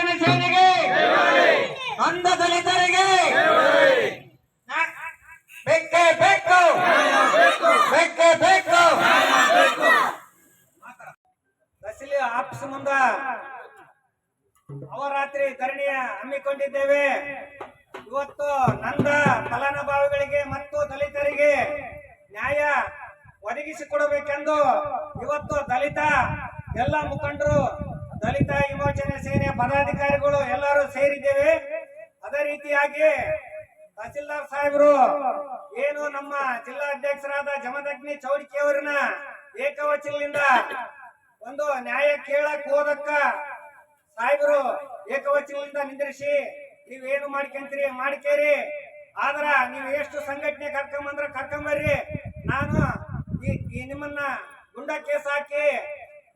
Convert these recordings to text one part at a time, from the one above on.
ಅಂಬೇಡ್ಕರ್ ಅವರಿಗೆ ದಲಿತ ವಿಮೋಚನೆ ಸೇನೆಗೆ. ಅಂಧ ದಲಿತರಿಗೆ. ಬೆಕ್ಕೆ ಬೇಕು ಬೆಕ್ಕೆ ಬೇಕು ತಹಸೀಲ್ ಆಫೀಸ್ ಮುಂದ ಅವರಾತ್ರಿ ಧರಣಿಯ ಹಮ್ಮಿಕೊಂಡಿದ್ದೇವೆ. ಇವತ್ತು ನಂದ ಫಲಾನುಭವಿಗಳಿಗೆ ಮತ್ತು ದಲಿತರಿಗೆ ನ್ಯಾಯ ಒದಗಿಸಿಕೊಡಬೇಕೆಂದು ಇವತ್ತು ದಲಿತ ಎಲ್ಲ ಮುಖಂಡರು ದಲಿತ ವಿಮೋಚನೆ ಸೇನೆ ಪದಾಧಿಕಾರಿಗಳು ಎಲ್ಲರೂ ಸೇರಿದ್ದೇವೆ. ಅದೇ ರೀತಿಯಾಗಿ ತಹಸೀಲ್ದಾರ್ ಸಾಹೇಬರು, ಏನು ನಮ್ಮ ಜಿಲ್ಲಾಧ್ಯಕ್ಷರಾದ ಜಮದಗ್ನಿ ಚೌಡಿಕೆ ಅವರನ್ನ ಏಕವಚನದಿಂದ ಒಂದು ನ್ಯಾಯ ಕೇಳಕ್ ಹೋದಕ್ಕ ಸಾಹೇಬರು ಏಕವಚನದಿಂದ ನಿಂದ್ರಿಸಿ ಏನು ಮಾಡ್ಕೊಂತೀರಿ? ಮಾಡ್ಕೇರಿ. ಆದ್ರ ನೀವು ಎಷ್ಟು ಸಂಘಟನೆ ಕರ್ಕೊಂಬಂದ್ರ ಕರ್ಕೊಂಬರ್ರಿ. ನಾನು ಈ ನಿಮ್ಮನ್ನ ಗುಂಡ ಕೇಸ್ ಹಾಕಿ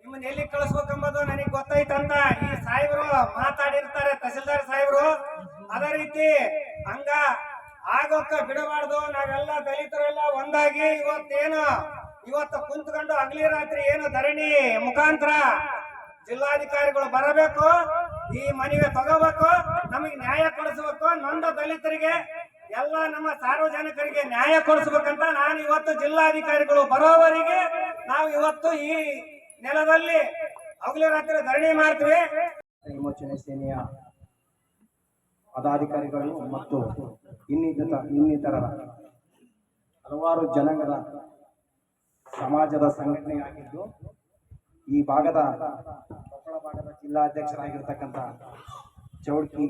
ನಿಮ್ಮನ್ನ ಎಲ್ಲಿ ಕಳಿಸ್ಬೇಕಂಬುದು ನನಗೆ ಗೊತ್ತೈತಂತ ಈ ಸಾಹೇಬರು ಮಾತಾಡಿರ್ತಾರೆ, ತಹಸೀಲ್ದಾರ್ ಸಾಹೇಬರು. ಅದೇ ರೀತಿ ಹಂಗ ಆಗೋಕ ಬಿಡಬಾರ್ದು. ನಾವೆಲ್ಲ ದಲಿತರೆಲ್ಲ ಒಂದಾಗಿ ಇವತ್ತೇನು, ಇವತ್ತು ಕುಂತ್ಕೊಂಡು ಅಗ್ಲಿ ರಾತ್ರಿ ಏನು ಧರಣಿ ಮುಖಾಂತರ ಜಿಲ್ಲಾಧಿಕಾರಿಗಳು ಬರಬೇಕು, ಈ ಮನವಿ ತಗೋಬೇಕು, ನಮಗೆ ನ್ಯಾಯ ಕೊಡಿಸ್ಬೇಕು, ನೊಂದ ದಲಿತರಿಗೆ ಎಲ್ಲ ನಮ್ಮ ಸಾರ್ವಜನಿಕರಿಗೆ ನ್ಯಾಯ ಕೊಡಿಸ್ಬೇಕಂತ ನಾನು ಇವತ್ತು ಜಿಲ್ಲಾಧಿಕಾರಿಗಳು ಬರೋವರೆಗೆ ನಾವು ಇವತ್ತು ಈ ನೆಲದಲ್ಲಿ ಹಗಲು ರಾತ್ರಿ ಧರಣಿ ಮಾಡ್ತೀವಿ. ವಿಮೋಚನೆ ಸೇನೆಯ ಪದಾಧಿಕಾರಿಗಳು ಮತ್ತು ಇನ್ನಿತರ ಇನ್ನಿತರ ಹಲವಾರು ಜನಾಂಗದ ಸಮಾಜದ ಸಂಘಟನೆಯಾಗಿದ್ದು, ಈ ಭಾಗದ ಕೊಪ್ಪಳ ಭಾಗದ ಜಿಲ್ಲಾಧ್ಯಕ್ಷರಾಗಿರ್ತಕ್ಕಂಥ ಚೌಡ್ಕಿ,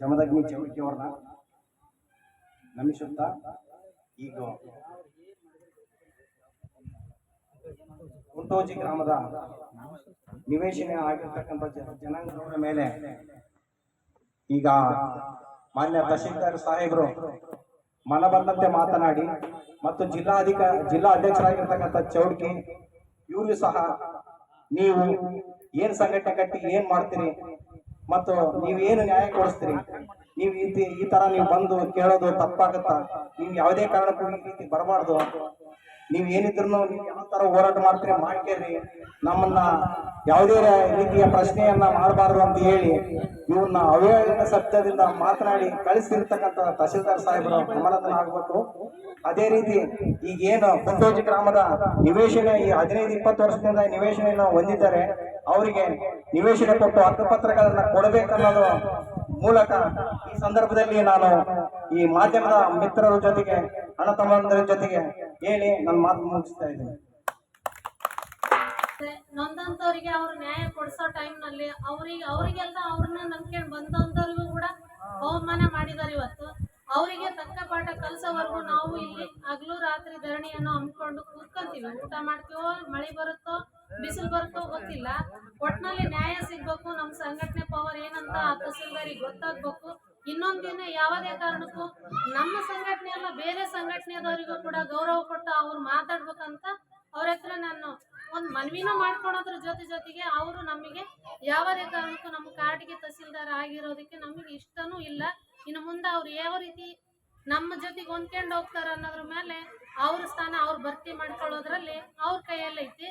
ಜಮದಗ್ನಿ ಚೌಡ್ಕಿ ಅವ್ರನ್ನ ನಮಿಸುತ್ತಾ ಈಗ ಕುಂಟೋಜಿ ಗ್ರಾಮದ ನಿವೇಶನ ಆಗಿರ್ತಕ್ಕಂಥ ಜನಾಂಗದವರ ಮೇಲೆ ಈಗ ಮಾನ್ಯ ತಹಶೀಲ್ದಾರ್ ಸಾಹೇಬರು ಮನ ಬಂದಂತೆ ಮಾತನಾಡಿ ಮತ್ತು ಜಿಲ್ಲಾಧಿಕ ಜಿಲ್ಲಾ ಅಧ್ಯಕ್ಷರಾಗಿರ್ತಕ್ಕಂಥ ಚೌಡ್ಕಿ, ಇವರು ಸಹ ನೀವು ಏನ್ ಸಂಘಟನೆ ಕಟ್ಟಿ ಏನ್ ಮಾಡ್ತೀರಿ ಮತ್ತು ನೀವು ಏನು ನ್ಯಾಯ ಕೊಡಿಸ್ತೀರಿ? ನೀವು ಈ ಈ ತರ ನೀವು ಬಂದು ಕೇಳೋದು ತಪ್ಪಾಗತ್ತ? ನೀವು ಯಾವುದೇ ಕಾರಣಕ್ಕೂ ಈ ಬರಬಾರ್ದು ನೀವ್ ಏನಿದ್ರು ನೀವು ಯಾವ ತರ ಹೋರಾಟ ಮಾಡ್ತೀರಿ ಮಾಡ್ಕೇರಿ. ನಮ್ಮನ್ನ ಯಾವುದೇ ರೀತಿಯ ಪ್ರಶ್ನೆಯನ್ನ ಮಾಡಬಾರ್ದು ಅಂತ ಹೇಳಿ ಇವ್ರನ್ನ ಅವಹೇಳನ ಸತ್ಯದಿಂದ ಮಾತನಾಡಿ ಕಳಿಸಿರ್ತಕ್ಕಂಥ ತಹಸೀಲ್ದಾರ್ ಸಾಹೇಬರ ಗಮನದನ್ನ ಆಗಬೇಕು ಅದೇ ರೀತಿ ಈಗೇನು ಕುಂಟೋಜಿ ಗ್ರಾಮದ ನಿವೇಶನ ಈ ಹದಿನೈದು, ಇಪ್ಪತ್ತು ವರ್ಷದಿಂದ ನಿವೇಶನ ಹೊಂದಿದ್ದಾರೆ. ಅವರಿಗೆ ನಿವೇಶನ ಕೊಟ್ಟು ಹಕ್ಕುಪತ್ರಗಳನ್ನ ಕೊಡಬೇಕನ್ನೋದು ಮೂಲಕ ಈ ಸಂದರ್ಭದಲ್ಲಿ ನಾನು ಈ ಮಾಧ್ಯಮದ ಮಿತ್ರರ ಜೊತೆಗೆ, ಅಣ್ಣ ತಮ್ಮಂದರ ಜೊತೆಗೆ ಹೇಳಿ ನನ್ನ ಮಾತು ಮುಗಿಸ್ತಾ ಇದ್ದೀನಿ. ನೊಂದಂತವರಿಗೆ ಅವ್ರು ನ್ಯಾಯ ಕೊಡ್ಸೋ ಟೈಮ್ನಲ್ಲಿ ಅವ್ರಿಗೆ ಅವರಿಗೆಲ್ಲ ಅವ್ರನ್ನ ನಂಬ್ಕೊಂಡು ಬಂದಂತವ್ರಿಗೂ ಕೂಡ ಬಹುಮಾನ ಮಾಡಿದಾರೆ ಇವತ್ತು. ಅವರಿಗೆ ತಕ್ಕ ಪಾಠ ಕಲಿಸೋವರೆಗೂ ನಾವು ಇಲ್ಲಿ ಹಗಲು ರಾತ್ರಿ ಧರಣಿಯನ್ನು ಹಮ್ಮಿಕೊಂಡು ಕೂತ್ಕೊಂತೀವಿ. ಊಟ ಮಾಡ್ತೀವೋ, ಮಳೆ ಬರುತ್ತೋ, ಬಿಸಿಲು ಬರುತ್ತೋ ಗೊತ್ತಿಲ್ಲ. ಒಟ್ನಲ್ಲಿ ನ್ಯಾಯ ಸಿಗ್ಬೇಕು ನಮ್ಮ ಸಂಘಟನೆ ಪವರ್ ಏನಂತ ಆ ತಹಸೀಲ್ದಾರಿಗೆ ಗೊತ್ತಾಗ್ಬೇಕು. ಇನ್ನೊಂದ್ ದಿನ ಯಾವುದೇ ಕಾರಣಕ್ಕೂ ನಮ್ಮ ಸಂಘಟನೆ ಅಲ್ಲ, ಬೇರೆ ಸಂಘಟನೆದವರಿಗೂ ಕೂಡ ಗೌರವ ಕೊಟ್ಟು ಅವ್ರು ಮಾತಾಡ್ಬೇಕಂತ ಅವ್ರ ಹತ್ರ ನಾನು ಒಂದು ಮನವಿನೂ ಮಾಡ್ಕೊಳೋದ್ರ ಜೊತೆ ಜೊತೆಗೆ ಅವರು ನಮಗೆ ಯಾವುದೇ ಕಾರಣಕ್ಕೂ ನಮ್ಮ ಕಾರ್ಡಿಗೆ ತಹಸೀಲ್ದಾರ್ ಆಗಿರೋದಕ್ಕೆ ನಮಗೆ ಇಷ್ಟನೂ ಇಲ್ಲ. ಇನ್ನು ಮುಂದೆ ಅವ್ರು ಯಾವ ರೀತಿ ನಮ್ಮ ಜೊತೆಗೆ ಹೊಂದ್ಕೊಂಡು ಹೋಗ್ತಾರ ಅನ್ನೋದ್ರ ಮೇಲೆ ಅವ್ರ ಸ್ಥಾನ ಅವ್ರು ಭರ್ತಿ ಮಾಡ್ಕೊಳ್ಳೋದ್ರಲ್ಲಿ ಅವ್ರ ಕೈಯಲ್ಲೈತಿ